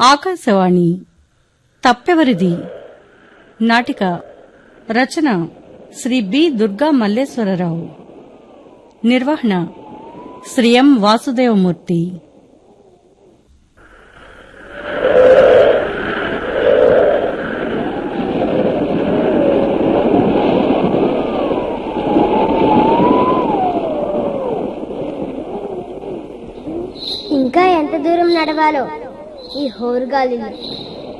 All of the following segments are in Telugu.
ఆకాశవాణి తప్పెవరిది? నాటిక రచన శ్రీ బి దుర్గా మల్లేశ్వరరావు. నిర్వహణ శ్రీ ఎం వాసుదేవమూర్తి. ఇంకా ఎంత దూరం నడవాలో? ఈ హోరుగాలిలో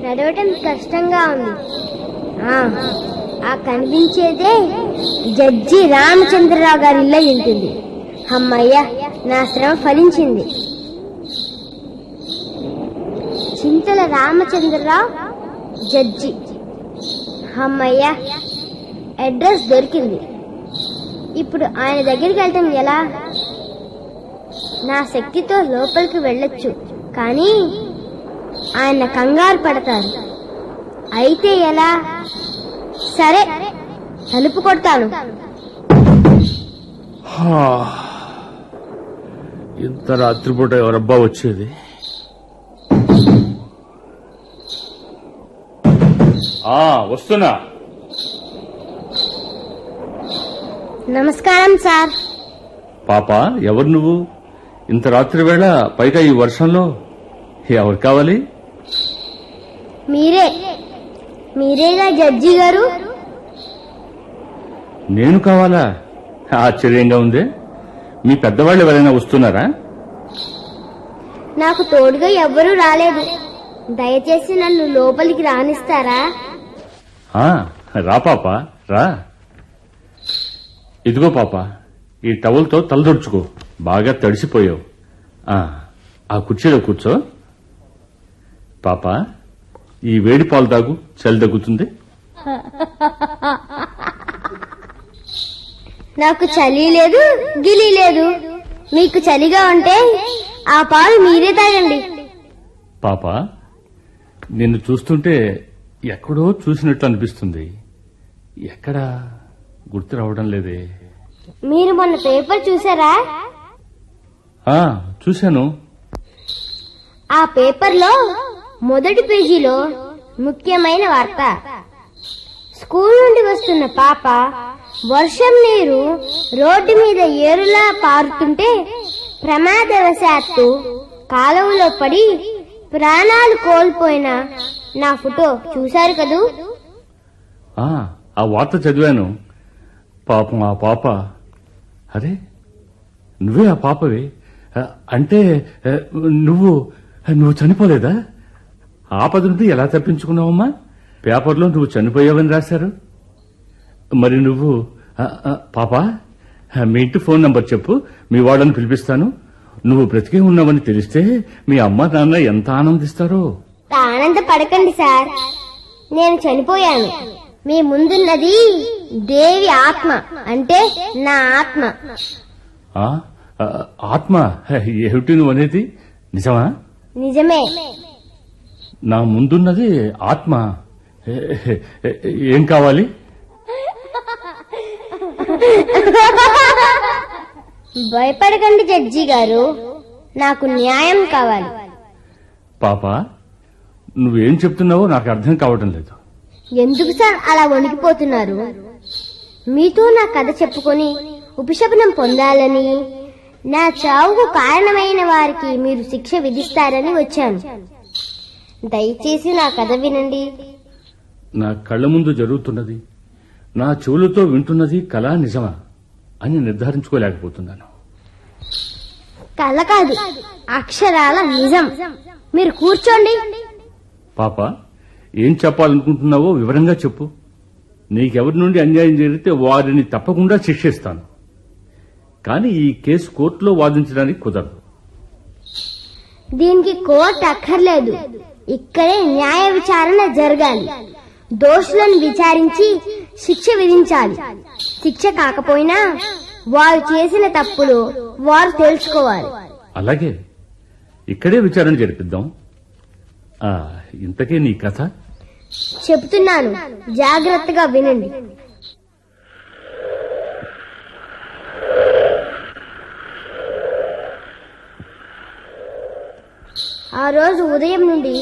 నడవటం కష్టంగా ఉంది. ఆ, ఆ కనిపించేదే జడ్జి రామచంద్రరావు గారి ఇల్లు ఉంటుంది. అమ్మయ్య నా శ్రమ ఫలించింది. చింతల రామచంద్రరావు జడ్జి. అమ్మయ్య అడ్రస్ దొరికింది. ఇప్పుడు ఆయన దగ్గరికి వెళ్ళటం ఎలా? నా శక్తితో లోపలికి వెళ్ళొచ్చు. కానీ ఆయన కంగారు పడతారు. అయితే ఎలా? సరే తలుపు కొడతాను. ఇంత రాత్రిపూట ఎవరబ్బా వచ్చేది? ఆ వస్తున్నా. నమస్కారం సార్. పాప ఎవరు నువ్వు? ఇంత రాత్రి వేళ పైగా ఈ వర్షంలో ఎవరు కావాలి? మీరే. మీరేగా జడ్జి గారు? నేను కావాలా? ఆశ్చర్యంగా ఉంది. మీ పెద్దవాళ్ళు ఎవరైనా వస్తున్నారా? నాకు తోడుగా ఎవ్వరూ రాలేదు. దయచేసి నన్ను లోపలికి రానిస్తారా? రా పాప రా. ఇదిగో పాప ఈ టవల్తో తలదొడుచుకో బాగా తడిసిపోయావు. ఆ, ఆ కుర్చీలో కూర్చో. పాప ఈ వేడి పాలు తాగు చలి తగ్గుతుంది. నాకు చలి లేదు గిలి లేదు. మీకు చలిగా ఉంటే ఆ పాలు మీరే తాగండి. పాప నిన్ను చూస్తుంటే ఎక్కడో చూసినట్టు అనిపిస్తుంది. ఎక్కడా గుర్తు రావడం లేదే. మీరు మొన్న పేపర్ చూసారా? చూశాను. ఆ పేపర్లో మొదటి పేజీలో ముఖ్యమైన వార్త. స్కూల్ నుండి వస్తున్న పాప వర్షం నీరు రోడ్డు మీద ఏరులా పారుతుంటే ప్రమాదవశాత్తు కాలువలో పడి ప్రాణాలు కోల్పోయిన నా ఫోటో చూశారు కదూ? ఆ వార్త చదివాను. పాపం ఆ పాప. అరే నువ్వే ఆ పాపవే. అంటే నువ్వు నువ్వు చనిపోలేదా? ఆపద నుండి ఎలా తప్పించుకున్నావమ్మా? పేపర్లో నువ్వు చనిపోయావని రాశారు. మరి నువ్వు పాప మీ ఇంటి ఫోన్ నంబర్ చెప్పు మీ వాళ్ళని పిలిపిస్తాను. నువ్వు బ్రతికే ఉన్నావని తెలిస్తే మీ అమ్మ నాన్న ఎంత ఆనందిస్తారో. ఆనంద పడకండి సార్. నేను చనిపోయాను. మీ ముందున్నది దేవి ఆత్మ అంటే నా ఆత్మ. ఆత్మ ఏమిటి నువ్వు అనేది? నిజమా? నిజమే. నా ముందున్నది ఆత్మ. ఏ, కావాలి? భయపడకండి జడ్జి గారు. నాకు న్యాయం కావాలి. పాప నువ్వేం చెప్తున్నావో నాకు అర్థం కావటం లేదు. ఎందుకు సార్ అలా వణికిపోతున్నారు? మీతో నా కథ చెప్పుకొని ఉపశమనం పొందాలని నా చావుకు కారణమైన వారికి మీరు శిక్ష విధిస్తారని వచ్చాను. దయచేసి నా కథ వినండి. నా కళ్ళ ముందు జరుగుతున్నది నా చెవులతో వింటున్నది కళా నిజమా అని నిర్ధారించుకోలేకపోతున్నాను. కల కాదు అక్షరాల నిజం. మీరు కూర్చోండి. పాప ఏం చెప్పాలనుకుంటున్నావో వివరంగా చెప్పు. నీకెవరి నుండి అన్యాయం జరిగితే వారిని తప్పకుండా శిక్షిస్తాను. కానీ ఈ కేసు కోర్టులో వాదించడానికి కుదరదు. దీనికి కోర్టు అక్కర్లేదు. ఇక్కడే న్యాయ విచారణ జరగాలి. దోషులను విచారించి శిక్ష విధించాలి. శిక్ష కాకపోయినా వారు చేసిన తప్పులు వారు తెలుసుకోవాలి. అలాగే. ఇక్కడే విచారణ జరిపిద్దాం. ఇంతకే నీ కథ? చెబుతున్నాను జాగ్రత్తగా వినండి. ఆ రోజు ఉదయం నుండి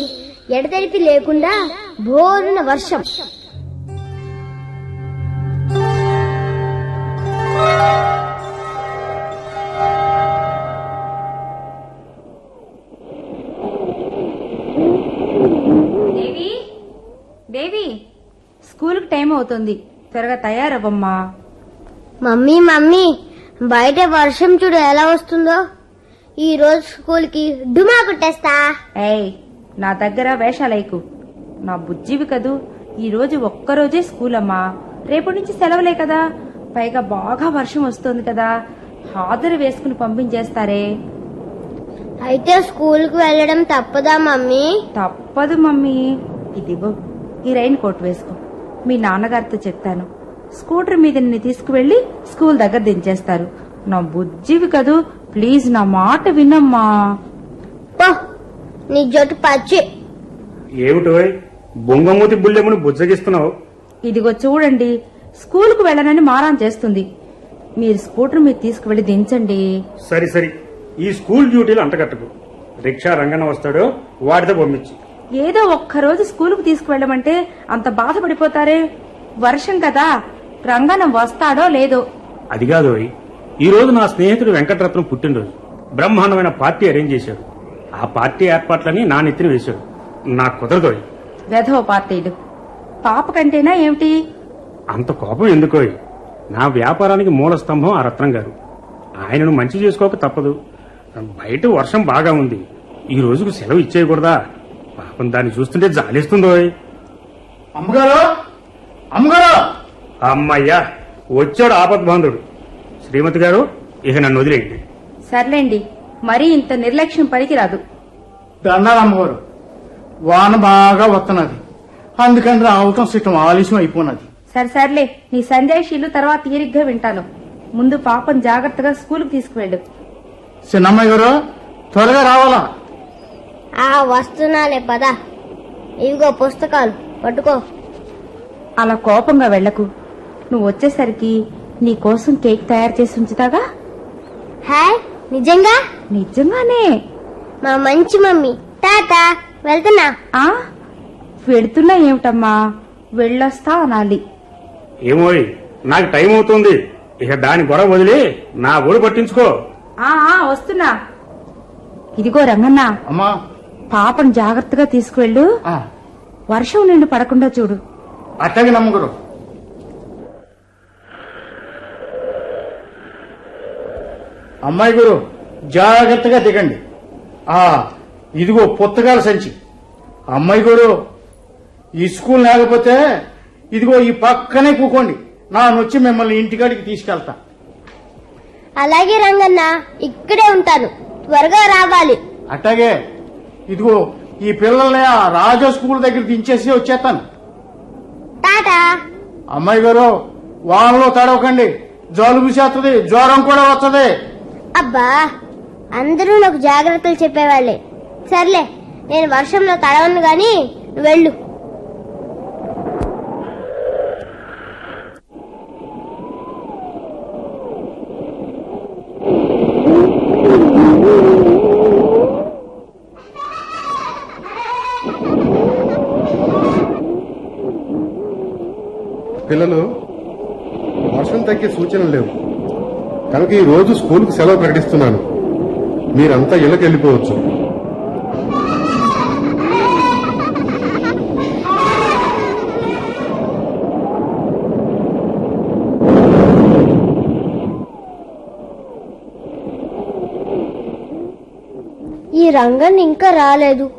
ఎడతెరిపి లేకుండా బోరున వర్షం. దేవి? దేవి స్కూల్కి టైం అవుతుంది. త్వరగా తయారవ్వమ్మా. మమ్మీ మమ్మీ బయట వర్షం చూడు ఎలా వస్తుందో. ఈ రోజు స్కూల్కి డుమా కొట్టేస్తా. ఏయ్ నా దగ్గర వేషాలైకు. నా బుజ్జివి కదూ ఈ రోజు ఒక్కరోజే స్కూల్ అమ్మా రేపటి నుంచి సెలవులే కదా. పైగా బాగా వర్షం వస్తుంది కదా. హాజరు వేసుకుని పంపించేస్తారే. అయితే స్కూల్కు వెళ్ళడం తప్పదా మమ్మీ? తప్పదు మమ్మీ. ఇదిగో ఈ రైన్ కోట్ వేసుకో. మీ నాన్నగారితో చెప్తాను. స్కూటర్ మీద నిన్ను తీసుకువెళ్ళి స్కూల్ దగ్గర దించేస్తారు. నా బుజ్జివి కదూ ప్లీజ్ నా మాట వినమ్మా. పో నీ జట్టు పచ్చి. ఏమిటో బొంగమూతి బుల్లెమును బుజ్జగిస్తున్నావు? ఇదిగో చూడండి స్కూల్కు వెళ్ళనని మారాన్ చేస్తుంది. మీరు స్కూటర్ మీద తీసుకువెళ్ళి దించండి. సరి సరి. ఈ స్కూల్ డ్యూటీలు అంటగట్టకు. రిక్షా రంగన వస్తాడో వాడితో పంపించి. ఏదో ఒక్కరోజు స్కూలుకు తీసుకువెళ్ళమంటే అంత బాధపడిపోతారే? వర్షం కదా రంగనం వస్తాడో లేదో. అది కాదోయ్ ఈ రోజు నా స్నేహితుడు వెంకటరత్నం పుట్టినరోజు. బ్రహ్మాండమైన పార్టీ అరేంజ్ చేశాడు. ఆ పార్టీ ఏర్పాట్లని నా నెత్తిన వేశాడు. నాకు కుదరదోయ్. వెధవ పార్టీలు. పాప కంటేనా ఏమిటి? అంత కోపం ఎందుకోయ్? నా వ్యాపారానికి మూల స్తంభం ఆ రత్నం గారు. ఆయనను మంచి చేసుకోక తప్పదు. బయట వర్షం బాగా ఉంది. ఈ రోజుకు సెలవు ఇచ్చేయకూడదా? పాపం దాన్ని చూస్తుంటే జాలిస్తుందోయ్. అమ్మగారు? అమ్మగారు? అమ్మయ్యా వచ్చాడు ఆపద్బాంధుడు. శ్రీమతి గారు ఇక నన్ను వదిలేయండి. సర్లేండి. మరీ ఇంత నిర్లక్ష్యం పనికిరాదు. దండాలు అమ్మగారు వాన బాగా వస్తున్నది అందుకని రావటం సిట్టం ఆలస్యం అయిపోయినది సరే సర్లే. నీ సందేశీలు తర్వాత తీరిగ్గా వింటాను. ముందు పాపం జాగ్రత్తగా స్కూల్కి తీసుకువెళ్ళు. చిన్నమ్మాయి గారు త్వరగా రావాలా? ఆ వస్తున్నాలే పద. ఇవిగో పుస్తకాలు పట్టుకో. అలా కోపంగా వెళ్ళకు నువ్వు వచ్చేసరికి నీ కోసం కేక్ తయారు చేసి ఉంచుతాగా? హాయ్ నిజంగా? నిజంగానే. మా మంచి మమ్మీ. టాటా వెళ్తున్నా? ఆ వెడుతున్నా ఏమిటమ్మా? వెళ్ళొస్తా అనాలి. ఏమోయ్ నాకు టైం అవుతుంది. ఇక దాని గొడవ వదిలి నా ఊరు పట్టించుకో. ఆ ఆ, వస్తున్నా. ఇదిగో రంగన్న. అమ్మా. పాపను జాగ్రత్తగా తీసుకువెళ్ళు. ఆ, వర్షం నిండు పడకుండా చూడు. అట్టగే నమ్మగారు అమ్మాయి గురు జాగ్రత్తగా దిగండి. ఆ ఇదిగో పుస్తకాల సంచి. అమ్మాయి గురు ఈ స్కూల్ లేకపోతే ఇదిగో ఈ పక్కనే కూకోండి. నానొచ్చి మిమ్మల్ని ఇంటికాడికి తీసుకెళ్తా. అలాగే రంగన్న ఇక్కడే ఉంటాను. త్వరగా రావాలి. అట్టాగే ఇదిగో ఈ పిల్లల్ని ఆ రాజా స్కూల్ దగ్గర దించేసి వచ్చేస్తాను. టాటా. అమ్మాయి గారు వానలో తడవకండి. జలుబు చేస్తుంది జ్వరం కూడా వస్తుంది. అబ్బా అందరూ నాకు జాగ్రత్తలు చెప్పేవాళ్ళే. సర్లే నేను వర్షంలో తడవను గాని వెళ్ళు. పిల్లలు వర్షం తగ్గే సూచనలు లేవు. కనుక ఈ రోజు స్కూల్కు సెలవు ప్రకటిస్తున్నాను. మీరంతా ఇళ్ళకి వెళ్ళిపోవచ్చు. ఈ రంగన్ ఇంకా రాలేదు.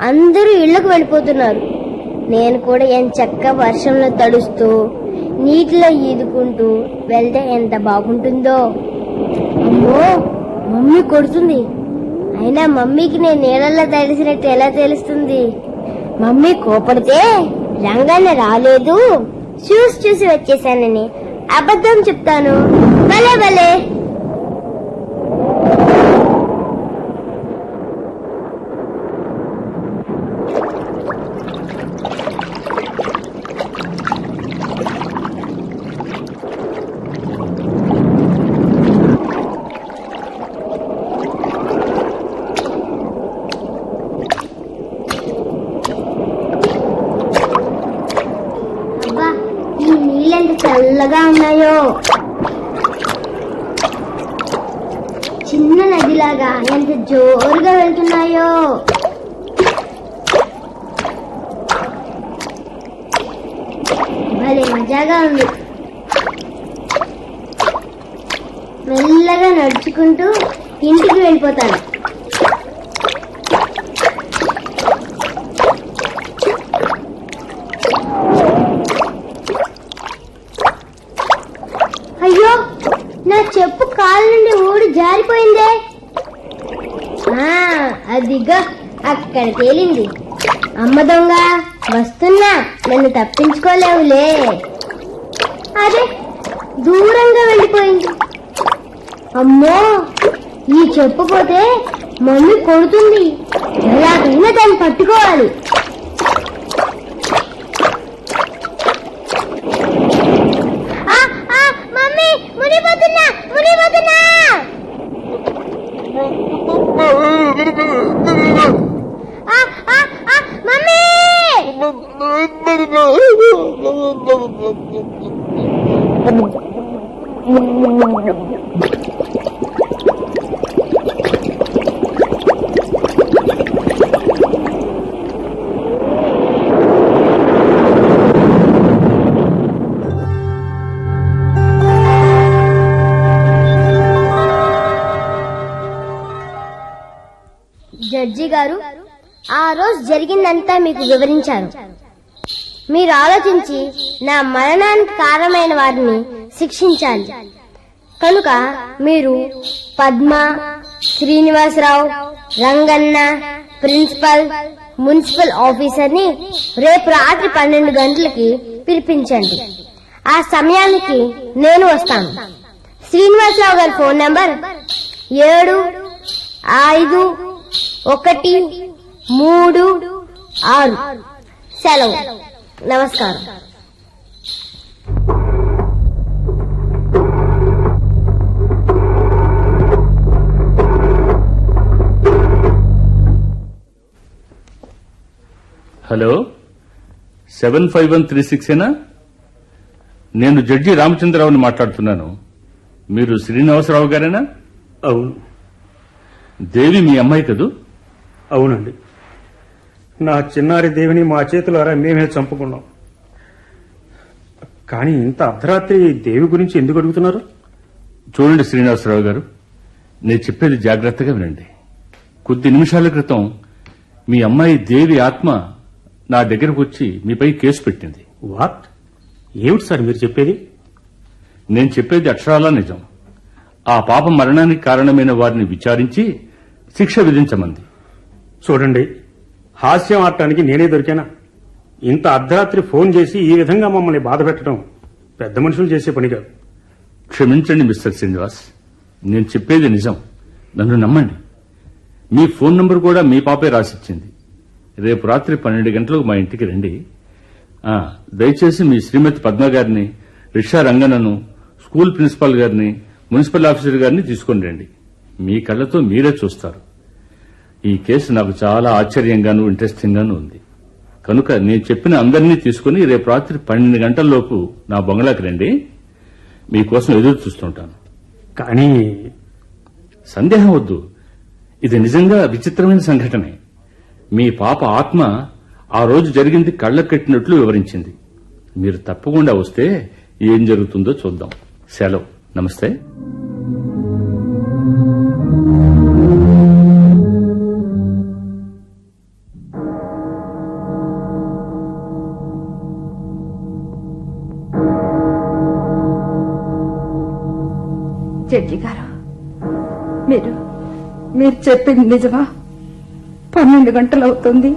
అందరూ ఇళ్ళకు వెళ్ళిపోతున్నారు. నేను కూడా ఎంచక్క వర్షంలో తడుస్తూ నీటిలో ఈదుకుంటూ వెళ్తే ఎంత బాగుంటుందో? అమ్మో మమ్మీ కొడుతుంది. అయినా మమ్మీకి నేను నీళ్ళల్లో తడిసినట్టు ఎలా తెలుస్తుంది? మమ్మీ కోపడితే రంగన్న రాలేదు. చూసి చూసి వచ్చేసానని అబద్ధం చెప్తాను. భలే భలే. చల్లగా ఉన్నాయో చిన్న నదిలాగా ఎంత జోరుగా వెళ్తున్నాయో. భలే మజాగా ఉంది. మెల్లగా నడుచుకుంటూ ఇంటికి వెళ్ళిపోతాను అయ్యో నా చెప్పు కాలు నుండి ఊడి జారిపోయిందే ఆ, అదిగో అక్కడ తేలింది అమ్మ దొంగ వస్తున్నా నన్ను తప్పించుకోలేవులే. అదే దూరంగా వెళ్ళిపోయింది. అమ్మో ఈ చెప్పు పోతే మమ్మీ కొడుతుంది. ఎలాగైనా దాన్ని పట్టుకోవాలి. మీకు వివరించారు మీరు ఆలోచించి నా మరణానికి కారణమైన వారిని శిక్షించాలి. కనుక మీరు పద్మ శ్రీనివాసరావు రంగన్న ప్రిన్సిపల్ మున్సిపల్ ఆఫీసర్ని రేపు రాత్రి పన్నెండు గంటలకి పిలిపించండి. ఆ సమయానికి నేను వస్తాను. శ్రీనివాసరావు గారి ఫోన్ నంబర్ ఏడు ఐదు ఒకటి మూడు ఆరు. సెలవు. నమస్కారం. Hello? Seven five one three six ఏనా? నేను జడ్జి రామచంద్రరావుని మాట్లాడుతున్నాను. మీరు శ్రీనివాసరావు గారేనా? అవును. దేవి మీ అమ్మాయి కదూ? అవునండి. నా చిన్నారి దేవిని మా చేతులారా మేమే చంపుకున్నాం. కానీ ఇంత అర్ధరాత్రి దేవి గురించి ఎందుకు అడుగుతున్నారు? చూడండి శ్రీనివాసరావు గారు నేను చెప్పేది జాగ్రత్తగా వినండి. కొద్ది నిమిషాల క్రితం మీ అమ్మాయి దేవి ఆత్మ నా దగ్గరకు వచ్చి మీపై కేసు పెట్టింది. వాట్? ఏమిటి సార్ మీరు చెప్పేది? నేను చెప్పేది అక్షరాలా నిజం. ఆ పాప మరణానికి కారణమైన వారిని విచారించి శిక్ష విధించమంది. చూడండి హాస్యం ఆడటానికి నేనే దొరికానా? ఇంత అర్ధరాత్రి ఫోన్ చేసి ఈ విధంగా మమ్మల్ని బాధ పెట్టడం పెద్ద మనుషులు చేసే పని కాదు. క్షమించండి మిస్టర్ శ్రీనివాస్. నేను చెప్పేది నిజం. నన్ను నమ్మండి. మీ ఫోన్ నంబర్ కూడా మీ పాపే రాసిచ్చింది. రేపు రాత్రి పన్నెండు గంటలకు మా ఇంటికి రండి. దయచేసి మీ శ్రీమతి పద్మ గారిని రిషా రంగనను స్కూల్ ప్రిన్సిపాల్ గారిని మున్సిపల్ ఆఫీసర్ గారిని తీసుకొని రండి. మీ కళ్ళతో మీరే చూస్తారు. ఈ కేసు నాకు చాలా ఆశ్చర్యంగాను ఇంట్రెస్టింగ్ గాను ఉంది. కనుక నేను చెప్పిన అందరినీ తీసుకుని రేపు రాత్రి పన్నెండు గంటల్లోపు నా బంగ్లాకి రండి. మీకోసం ఎదురు చూస్తుంటాను. కానీ సందేహం వద్దు. ఇది నిజంగా విచిత్రమైన సంఘటనే. మీ పాప ఆత్మ ఆ రోజు జరిగింది కళ్ళకు కట్టినట్లు వివరించింది. మీరు తప్పకుండా వస్తే ఏం జరుగుతుందో చూద్దాం. సెలవు. నమస్తే. మీరు చెప్పింది నిజమా? పన్నెండు గంటలు అవుతుంది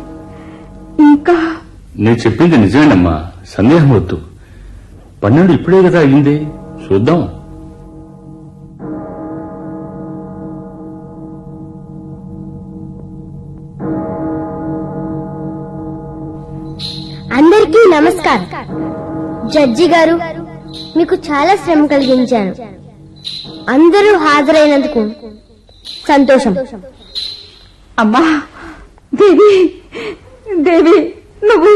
ఇంకా? నేను చెప్పింది నిజమేనమ్మా. సందేహం వద్దు. పన్నెండు ఇప్పుడే కదా అయింది చూద్దాం. అందరికీ నమస్కారం. జడ్జి గారు మీకు చాలా శ్రమ కలిగించాను. అందరూ హాజరైనందుకు సంతోషం. అమ్మా దేవి దేవి నువ్వు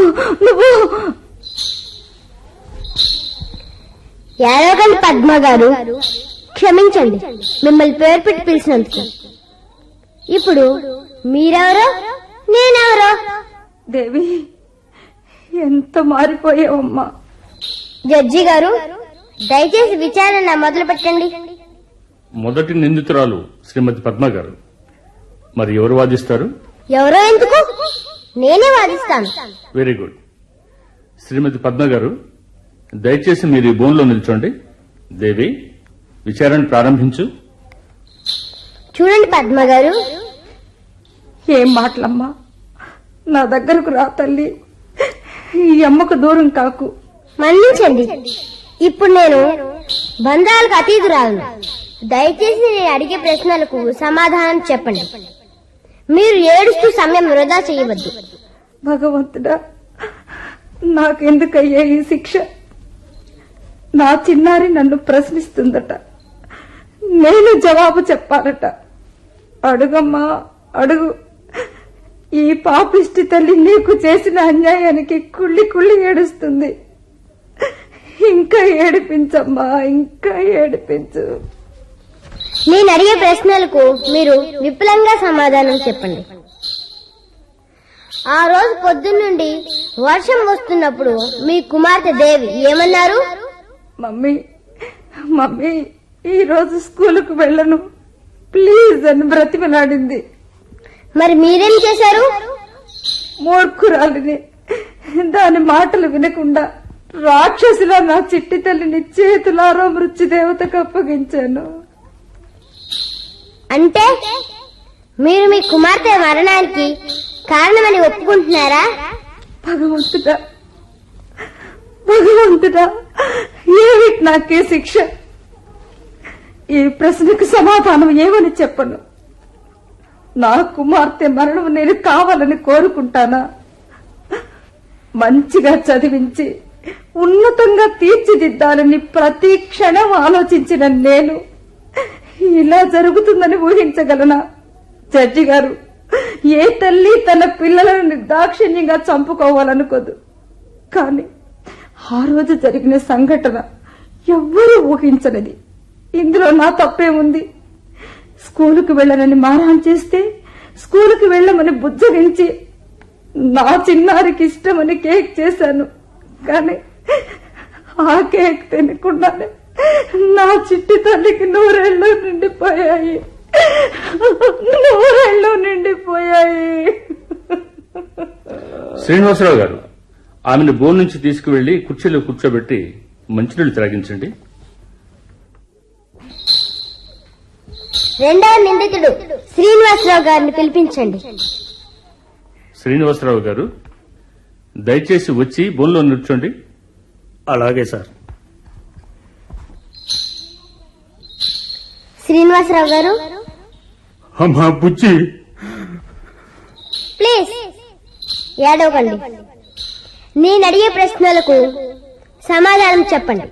నువ్వు. ఏడవకండి పద్మ గారు క్షమించండి మిమ్మల్ని పేరు పెట్టి పిలిచినందుకు. ఇప్పుడు మీరెవరో నేనెవరో? దేవి ఎంత మారిపోయావమ్మా. జడ్జి గారు దయచేసి విచారణ మొదలు పెట్టండి. మొదటి నిందితురాలు శ్రీమతి పద్మ గారు. మరి ఎవరు వాదిస్తారు? ఎవరో ఎందుకు? నేనే వాదిస్తాను. వెరీ గుడ్ శ్రీమతి పద్మ గారు దయచేసి మీరు ఈ బోన్లో నిల్చోండి. దేవి విచారణ ప్రారంభించు. చూడండి పద్మ గారు. ఏం మాటలమ్మా? నా దగ్గరకు రా తల్లి. ఈ అమ్మకు దూరం కాకు. మన్నించండి. ఇప్పుడు నేను బంధాలకు అతీతురాలను. దయచేసి నేను అడిగే ప్రశ్నలకు సమాధానం చెప్పండి. మీరు ఏడుస్తూ సమయం వృధా చేయవద్దు. భగవంతుడా నాకెందుకయ్యే ఈ శిక్ష? నా చిన్నారి నన్ను ప్రశ్నిస్తుందట. నేను జవాబు చెప్పాలట. అడుగమ్మా అడుగు. ఈ పాపిష్టి తల్లి నీకు చేసిన అన్యాయానికి కుళ్ళి కుళ్ళి ఏడుస్తుంది. ఇంకా ఏడిపించమ్మా ఇంకా ఏడిపించు. నేను అడిగే ప్రశ్నలకు మీరు విపులంగా సమాధానం చెప్పండి. ఆ రోజు పొద్దున్నుండి వర్షం వస్తున్నప్పుడు మీ కుమార్తె దేవి ఏమన్నారు? మమ్మీ మమ్మీ ఈ రోజు స్కూలుకు వెళ్ళను. ప్లీజ్ అని బ్రతిమలాడింది. మరి మీరేం చేశారు? మూర్ఖురాలిని. దాని మాటలు వినకుండా రాక్షసులా నా చిట్టి తల్లిని చేతులారో మృత్యుదేవతకు అప్పగించాను. అంటే మీరు మీ కుమార్తె మరణానికి కారణమని ఒప్పుకుంటున్నారా? భగవంతుడా భగవంతుడా ఏమిటి నాకే శిక్ష? ఈ ప్రశ్నకు సమాధానం ఏమని చెప్పను? నా కుమార్తె మరణం నేను కావాలని కోరుకుంటానా? మంచిగా చదివించి ఉన్నతంగా తీర్చిదిద్దాలని ప్రతి క్షణం ఆలోచించిన నేను ఇలా జరుగుతుందని ఊహించగలనా? జడ్జి గారు ఏ తల్లి తన పిల్లలను నిర్దాక్షిణ్యంగా చంపుకోవాలనుకోదు. కానీ ఆ రోజు జరిగిన సంఘటన ఎవ్వరూ ఊహించనిది. ఇందులో నా తప్పేముంది? స్కూలుకు వెళ్ళనని మారాన్ చేస్తే స్కూలుకు వెళ్ళమని బుజ్జగించి నా చిన్నారికి ఇష్టమని కేక్ చేశాను. కానీ ఆ కేక్ తినకుండానే నా చిట్టి తల్లికి నూరేళ్ళు నిండిపోయాయి. నూరేళ్ళు నిండిపోయాయి. శ్రీనివాసరావు గారు ఆమెను బోన్ నుంచి తీసుకువెళ్ళి కుర్చీలో కూర్చోబెట్టి మంచినీళ్ళు త్రాగించండి. రెండవ నిందితుడు శ్రీనివాసరావు గారిని పిలిపించండి. శ్రీనివాసరావు గారు దయచేసి వచ్చి బోన్లో నిల్చోండి అలాగే సార్. శ్రీనివాసరావు గారు? అమ్మా బుజ్జి. ప్లీజ్ ఏడవకండి నేను అడిగే ప్రశ్నలకు సమాధానం చెప్పండి.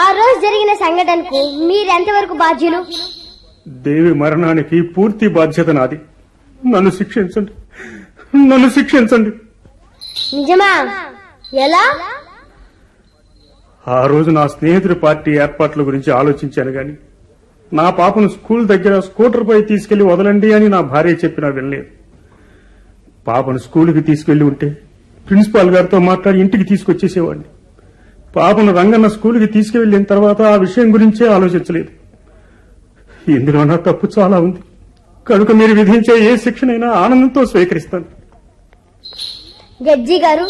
ఆ రోజు జరిగిన సంఘటనకు మీరెంతవరకు బాధ్యులు? దేవి మరణానికి పూర్తి బాధ్యత నాది. నన్ను శిక్షించండి. నన్ను శిక్షించండి. నిజమా? ఎలా? ఆ రోజు నా స్నేహితుడి పార్టీ ఏర్పాట్ల గురించి ఆలోచించాను గాని నా పాపను స్కూల్ దగ్గర స్కూటర్ పై తీసుకెళ్ళి వదలండి అని నా భార్య చెప్పినా వినలేదు. పాపను స్కూల్కి తీసుకెళ్ళి ఉంటే ప్రిన్సిపాల్ గారితో మాట్లాడి ఇంటికి తీసుకొచ్చేసేవాడిని. పాపను రంగన్న స్కూల్కి తీసుకువెళ్ళిన తర్వాత ఆ విషయం గురించే ఆలోచించలేదు. ఇందులో నా తప్పు చాలా ఉంది. కనుక మీరు విధించే ఏ శిక్షనైనా ఆనందంతో స్వీకరిస్తాను. గజ్జి గారు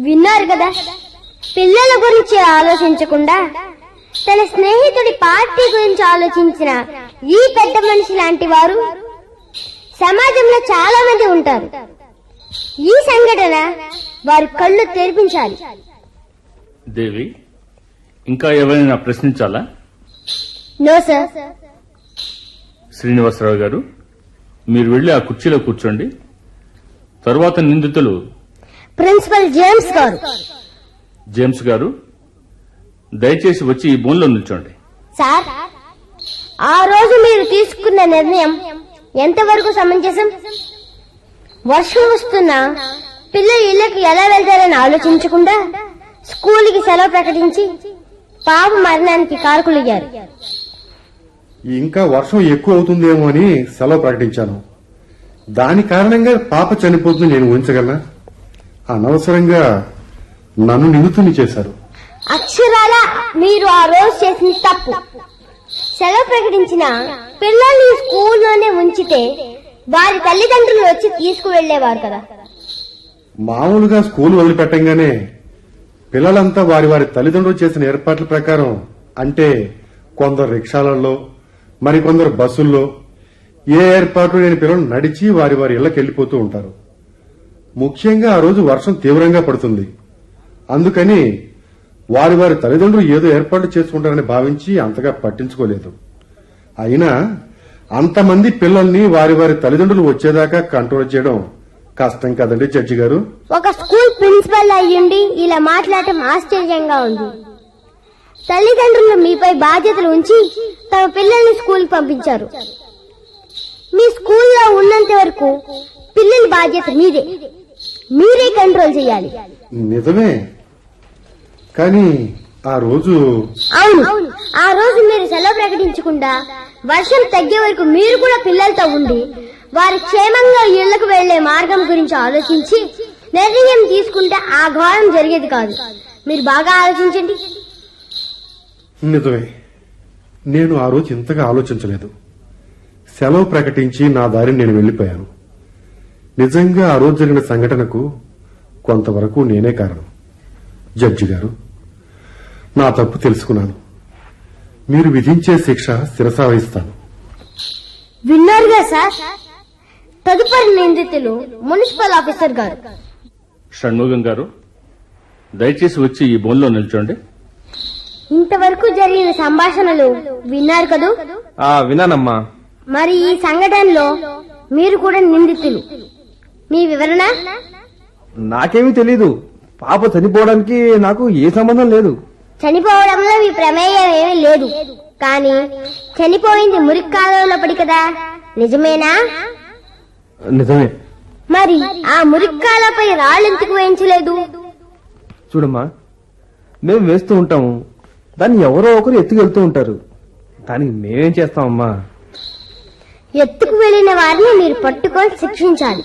విన్నారు కదా? పిల్లల గురించి ఆలోచించకుండా తన స్నేహితుడి పార్టీ గురించి ఆలోచించిన ఈ పెద్ద మనిషి లాంటి వారు సమాజంలో చాలా మంది ఉంటారు. ఈ సంఘటన వారి కళ్ళు తెరిపించాలి. దేవి ఇంకా ఎవరైనా ప్రశ్నించాలా? No sir. శ్రీనివాసరావు గారు మీరు వెళ్ళి ఆ కుర్చీలో కూర్చోండి. తరువాత నిందితులు ప్రిన్సిపల్ జేమ్స్ గారు. జేమ్స్ గారు దయచేసి వచ్చి ఈ బోన్లో నిల్చోండి. సార్ ఆ రోజు మీరు తీసుకున్న నిర్ణయం ఎంతవరకు సమంజసం? వర్షం వస్తున్నా పిల్లలు ఇళ్ళకు ఎలా వెళ్తారని ఆలోచించకుండా స్కూల్కి సెలవు ప్రకటించి పాప మరణానికి కారకులయ్యారు. ఇంకా వర్షం ఎక్కువ అవుతుందేమో అని సెలవు ప్రకటించాను. దాని కారణంగా పాప చనిపోతుంది నేను ఊహించగలనా? అనవసరంగా నన్ను నిందితుని చేశారు. అక్షరాల మీరు ఆ రోజు చేసిన తప్పు. సెలవు ప్రకటించిన పిల్లల్ని స్కూల్లోనే ఉంచితే వారి తల్లిదండ్రులు వచ్చి తీసుకువెళ్ళేవారు కదా. మామూలుగా స్కూల్ వదిలిపెట్టంగానే పిల్లలంతా వారి వారి తల్లిదండ్రులు చేసిన ఏర్పాట్ల ప్రకారం అంటే కొందరు రిక్షాలలో మరికొందరు బస్సుల్లో ఏ ఏర్పాటు లేని పిల్లలు నడిచి వారి వారి ఇళ్ళకు వెళ్ళిపోతూ ఉంటారు. ముఖ్యంగా ఆ రోజు వర్షం తీవ్రంగా పడుతుంది. అందుకని వారి వారి తల్లిదండ్రులు ఏదో ఏర్పాట్లు చేసుకుంటారని భావించి అంతగా పట్టించుకోలేదు. అయినా అంతమంది పిల్లల్ని వారి వారి తల్లిదండ్రులు వచ్చేదాకా కంట్రోల్ చేయడం కష్టం కదండి జడ్జి గారు? ఒక స్కూల్ ప్రిన్సిపల్ అయ్యుండి ఇలా మాట్లాడటం ఆశ్చర్యంగా ఉంది. తల్లిదండ్రులు మీపై బాధ్యతలు ఉంచి తమ పిల్లల్ని స్కూల్ పంపించారు. మీ స్కూల్లో ఉన్నంత వరకు పిల్లల బాధ్యత మీదే. మీరే కంట్రోల్ చేయాలి. నిజమే. కానీ ఆ రోజు అవును. ఆ రోజు మీరు సెలవు ప్రకటించకుండా వర్షం తగ్గే వరకు మీరు కూడా పిల్లలతో ఉండి వారి క్షేమంగా ఇళ్ళకు వెళ్ళే మార్గం గురించి ఆలోచించి నిర్ణయం తీసుకుంటే ఆ ఘోరం జరిగేది కాదు. మీరు బాగా ఆలోచించండి. నిజమే. నేను ఆ రోజు ఇంతగా ఆలోచించలేదు. సెలవు ప్రకటించి నా దారిని నేను వెళ్ళిపోయాను నిజంగా ఆ రోజు జరిగిన సంఘటనకు కొంతవరకు నేనే కారణం. జడ్జి గారు నా తప్పు తెలుసుకున్నాను. మీరు విధించే శిక్ష శిరసా వహిస్తాను విన్నారుగా సార్? తదుపరి నిందితులు మున్సిపల్ ఆఫీసర్ గారు. షణ్ముగం గారు దయచేసి వచ్చి ఈ బోన్లో నిల్చోండి. ఇంతవరకు జరిగిన సంభాషణలు విన్నారు కదూ? ఆ విన్నానమ్మా. మరి ఈ సంఘటనలో మీరు కూడా నిందితులు. మీ వివరణ? నాకేమీ తెలీదు. పాప చనిపోవడానికి నాకు ఏ సంబంధం లేదు. చనిపోవడంలో మీ ప్రమేయం ఏమీ లేదు. కానీ చనిపోయింది మురికి కాలంలో పడి కదా. నిజమేనా? నిజమే. మరి ఆ మురిక్కాలపై రాళ్ళెందుకు వేయించలేదు? చూడమ్మా మేము వేస్తూ ఉంటాము దాన్ని ఎవరో ఒకరు ఎత్తుకెళ్తూ ఉంటారు. దానికి మేమేం చేస్తామమ్మా? ఎత్తుకు వెళ్ళిన వారిని మీరు పట్టుకొని శిక్షించాలి.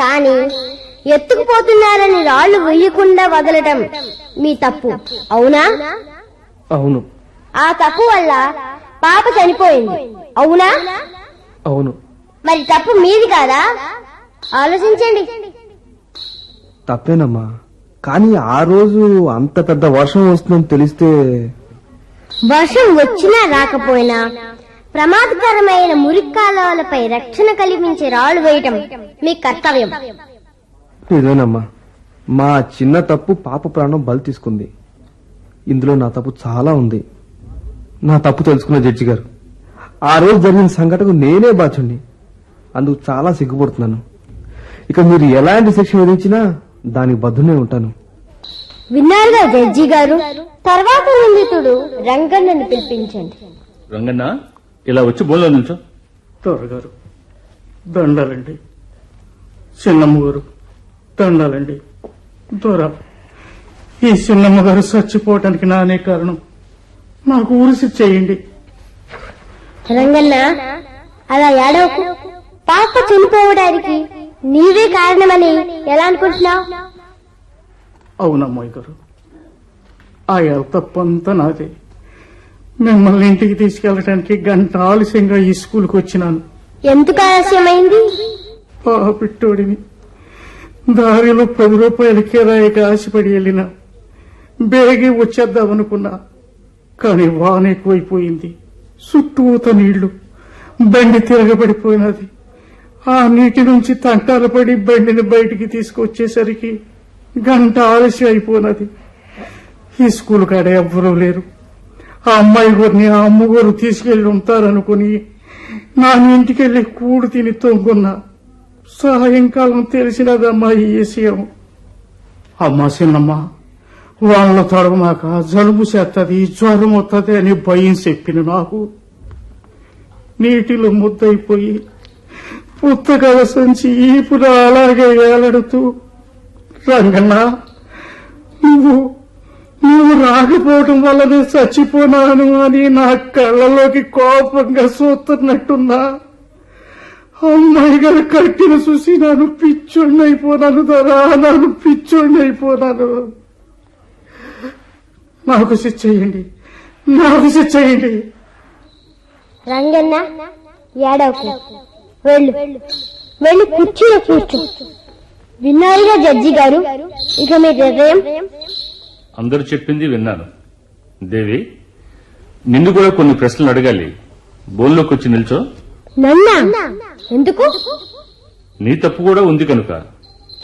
కానీ ఎత్తుకుపోతున్నారని రాళ్ళు వేయకుండా వదలటం మీ తప్పు. అవునా? అవును. ఆ తప్పు వల్ల పాప చనిపోయింది. అవునా? అవును. మరి తప్పు మీది కాదా? ఆలోచించండి. తప్పేనమ్మా. కానీ ఆ రోజు అంత పెద్ద వర్షం వస్తుందని తెలిస్తే వర్షం వచ్చినా రాకపోయినా ప్రమాదకరమైన మురిక్కాలపై రక్షణ కల్పించే రాళ్ళు వేయటం మీ కర్తవ్యం. నిజమేనమ్మా మా చిన్న తప్పు పాప ప్రాణం బలి తీసుకుంది. ఇందులో నా తప్పు చాలా ఉంది. నా తప్పు తెలుసుకున్న జడ్జి గారు ఆ రోజు జరిగిన సంఘటనకు నేనే బాచుండి అందుకు చాలా సిగ్గుపడుతున్నాను. ఇక మీరు ఎలాంటి శిక్ష విధించినా దానికి బద్దునే ఉంటాను. విన్నారుగా జడ్జి గారు? తర్వాత నిందితుడు రంగన్నను పిలిపించండి. రంగన్న ఇలా వచ్చి బోన్లో నిల్చో. త్వరగారు దండాలండి. చిన్నమ్మ గారు దండాలండి దూర. ఈ చిన్నమ్మ గారు చచ్చిపోవటానికి నానే కారణం. నాకు ఊరిసి చేయండి అలా ఏడవకు. పాప చనిపోవడానికి నీవే కారణమని ఎలా అనుకుంటున్నావు? అవునమ్మాయి గారు. ఆ తప్పంతా నాదే. మిమ్మల్ని ఇంటికి తీసుకెళ్ళటానికి గంట ఆలస్యంగా ఈ స్కూల్కి వచ్చినాను. ఎందుకు ఆలస్యమైంది? పాపిట్టోడిని దారిలో పది రూపాయల రాయక ఆశపడి వెళ్ళిన. బేగి వచ్చేద్దామనుకున్నా. కానీ వాన ఎక్కువైపోయింది. చుట్టూత నీళ్ళు. బండి తిరగబడిపోయినది. ఆ నీటి నుంచి తంటాలపడి బండిని బయటికి తీసుకొచ్చేసరికి గంట ఆలస్యం అయిపోయినది ఈ స్కూల్ కాడ ఎవ్వరూ లేరు. ఆ అమ్మాయి గారిని ఆ అమ్మగారు తీసుకెళ్ళి ఉంటారనుకుని నా ఇంటికెళ్ళి కూడు తిని తొంగున్నా. సాయంకాలం తెలిసినదమ్మా ఈ విషయం. అమ్మా చిన్నమ్మ వాళ్ళ తడమాక జలుబు చేస్తుంది జ్వరం వస్తుంది అని భయం చెప్పిన నాకు. నీటిలో ముద్దయిపోయి పుస్తకాల సంచి ఈపున అలాగే వేలాడుతూ రంగన్న నువ్వు నువ్వు రాకపోవటం వల్ల నేను చచ్చిపోనాను అని నా కళ్ళలోకి కోపంగా చూస్తున్నట్టున్నా అమ్మాయి గారు కట్టిన చూసి నన్ను పిచ్చోడిని అయిపోనాను దరా నన్ను పిచ్చోడిని అయిపోనాను నాకు చేయండి నాకు చేయండి రంగన్న ఏడవకు. వెళ్ళు. వెళ్ళి కుర్చీలో కూర్చో. విన్నారుగా జడ్జి గారు? ఇక మీ హృదయం? అందరూ చెప్పింది విన్నాను. దేవి నిన్ను కూడా కొన్ని ప్రశ్నలు అడగాలి. బోన్లోకి వచ్చి నిల్చో. నన్నా ఎందుకు? నీ తప్పు కూడా ఉంది కనుక.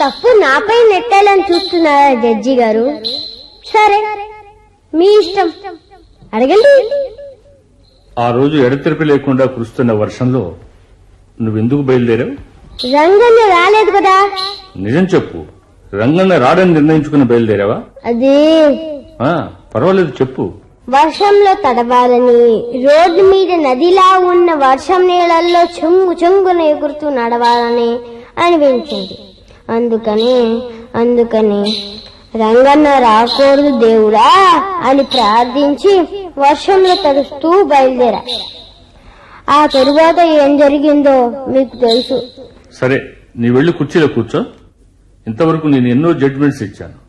తప్పు నాపై నెట్టాలని చూస్తున్నారా జడ్జి గారు? సరే మీ ఇష్టం. అడగండి. ఆ రోజు ఎడతెరిపి లేకుండా కురుస్తున్న వర్షంలో నువ్వెందుకు బయలుదేరావు? రంగన్న రాలేదు కదా. నిజం చెప్పు. రంగన్న రాడని నిర్ణయించుకుని బయలుదేరావా? అది. పర్వాలేదు చెప్పు. వర్షంలో తడవాలని రోడ్డు మీద నదిలా ఉన్న వర్షం నీళ్ళల్లో చెంగు చెంగున ఎగురుతూ నడవాలని అనిపించింది. అందుకని అందుకని రంగన్న రాకూడదు దేవుడా అని ప్రార్థించి వర్షంలో తడుస్తూ బయలుదేరా. ఆ తరువాత ఏం జరిగిందో మీకు తెలుసు. సరే నీ వెళ్ళి కుర్చీలో కూర్చో. ఇంతవరకు నేను ఎన్నో జడ్జిమెంట్స్ ఇచ్చాను.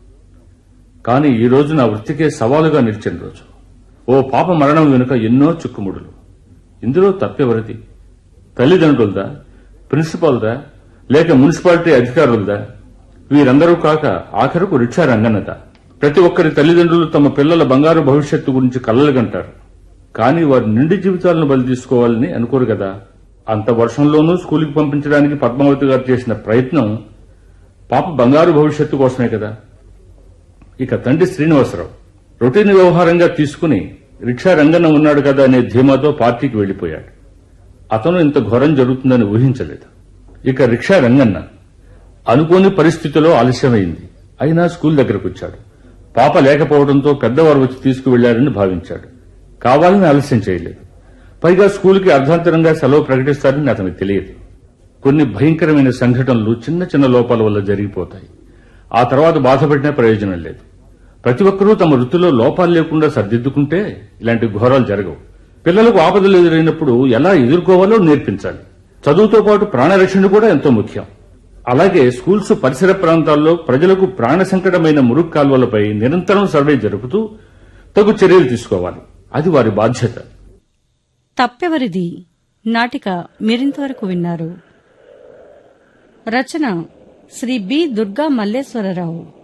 కానీ ఈ రోజు నా వృత్తికే సవాలుగా నిలిచిన రోజు. ఓ పాప మరణం వెనుక ఎన్నో చిక్కుముడులు. ఇందులో తప్పెవరిది? తల్లిదండ్రులదా? ప్రిన్సిపాల్దా? లేక మున్సిపాలిటీ అధికారులదా? వీరందరూ కాక ఆఖరుకు రిక్షా రంగన్నదా? ప్రతి ఒక్కరి తల్లిదండ్రులు తమ పిల్లల బంగారు భవిష్యత్తు గురించి కలలుగంటారు. కానీ వారి నిండి జీవితాలను బలి తీసుకోవాలని అనుకోరు కదా అంత వర్షంలోనూ స్కూలుకి పంపించడానికి పద్మావతి గారు చేసిన ప్రయత్నం పాప బంగారు భవిష్యత్తు కోసమే కదా ఇక తండ్రి శ్రీనివాసరావు. రొటీన్ వ్యవహారంగా తీసుకుని రిక్షా రంగన్న ఉన్నాడు కదా అనే ధీమాతో పార్టీకి వెళ్ళిపోయాడు అతను ఇంత ఘోరం జరుగుతుందని ఊహించలేదు. ఇక రిక్షా రంగన్న అనుకోని పరిస్థితిలో ఆలస్యమైంది. అయినా స్కూల్ దగ్గరకు వచ్చాడు పాప లేకపోవడంతో పెద్దవారు వచ్చి తీసుకువెళ్ళారని భావించాడు. కావాలని ఆలస్యం చేయలేదు. పైగా స్కూల్కి అర్ధాంతరంగా సెలవు ప్రకటిస్తారని అతనికి తెలియదు. కొన్ని భయంకరమైన సంఘటనలు చిన్న చిన్న లోపాల వల్ల జరిగిపోతాయి. ఆ తర్వాత బాధపడినా ప్రయోజనం లేదు. ప్రతి ఒక్కరూ తమ వృత్తిలో లోపాలు లేకుండా సర్దిద్దుకుంటే ఇలాంటి ఘోరాలు జరగవు. పిల్లలకు ఆపదలు ఎదురైనప్పుడు ఎలా ఎదుర్కోవాలో నేర్పించాలి. చదువుతో పాటు ప్రాణరక్షణ కూడా ఎంతో ముఖ్యం. అలాగే స్కూల్స్ పరిసర ప్రాంతాల్లో ప్రజలకు ప్రాణ సంకటమైన మురుగు కాల్వలపై నిరంతరం సర్వే జరుపుతూ తగు చర్యలు తీసుకోవాలి. అది వారి బాధ్యత. తప్పెవరిది? నాటిక మీరింతవరకు విన్నారు. రచన శ్రీ బి దుర్గా మల్లేశ్వరరావు.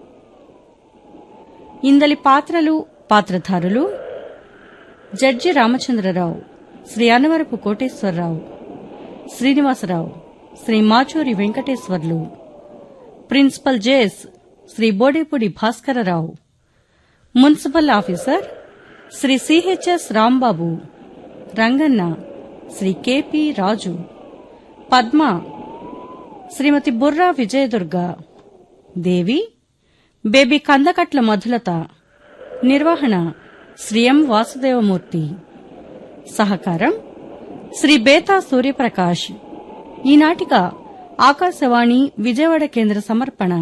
ఇందలి పాత్రలు పాత్రధారులు. Judge Ramachandrarao Shri Anavarapu Koteswararao Srinivasarao Shri Machuri Venkateswarlu. Principal JS Shri Bodepudi Bhaskararao. Municipal officer Shri CHS Rambabu. Ranganna Shri KP Raju. Padma Shrimati Burra Vijayadurga. Devi baby Kandakatla Madhulata. నిర్వహణ శ్రీ ఎం వాసుదేవమూర్తి. సహకారం శ్రీ బేతా సూర్యప్రకాష్. ఈ నాటిక ఆకాశవాణి విజయవాడ కేంద్ర సమర్పణ.